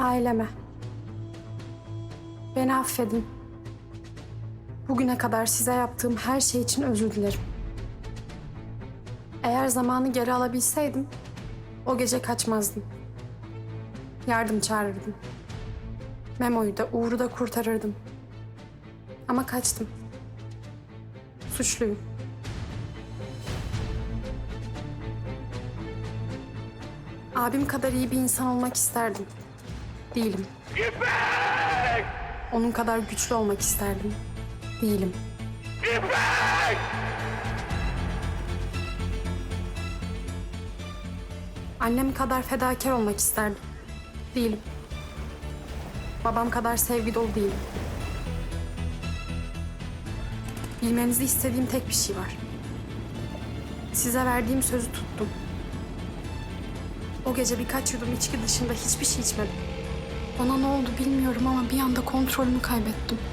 Aileme. Beni affedin. Bugüne kadar size yaptığım her şey için özür dilerim. Eğer zamanı geri alabilseydim, o gece kaçmazdım. Yardım çağırırdım. Memo'yu da Uğur'u da kurtarırdım. Ama kaçtım. Suçluyum. Abim kadar iyi bir insan olmak isterdim. Değilim. Onun kadar güçlü olmak isterdim. Değilim. Annem kadar fedakar olmak isterdim. Değilim. Babam kadar sevgi dolu değilim. Bilmenizi istediğim tek bir şey var. Size verdiğim sözü tuttum. O gece birkaç yudum içki dışında hiçbir şey içmedim. Ona ne oldu bilmiyorum ama bir anda kontrolümü kaybettim.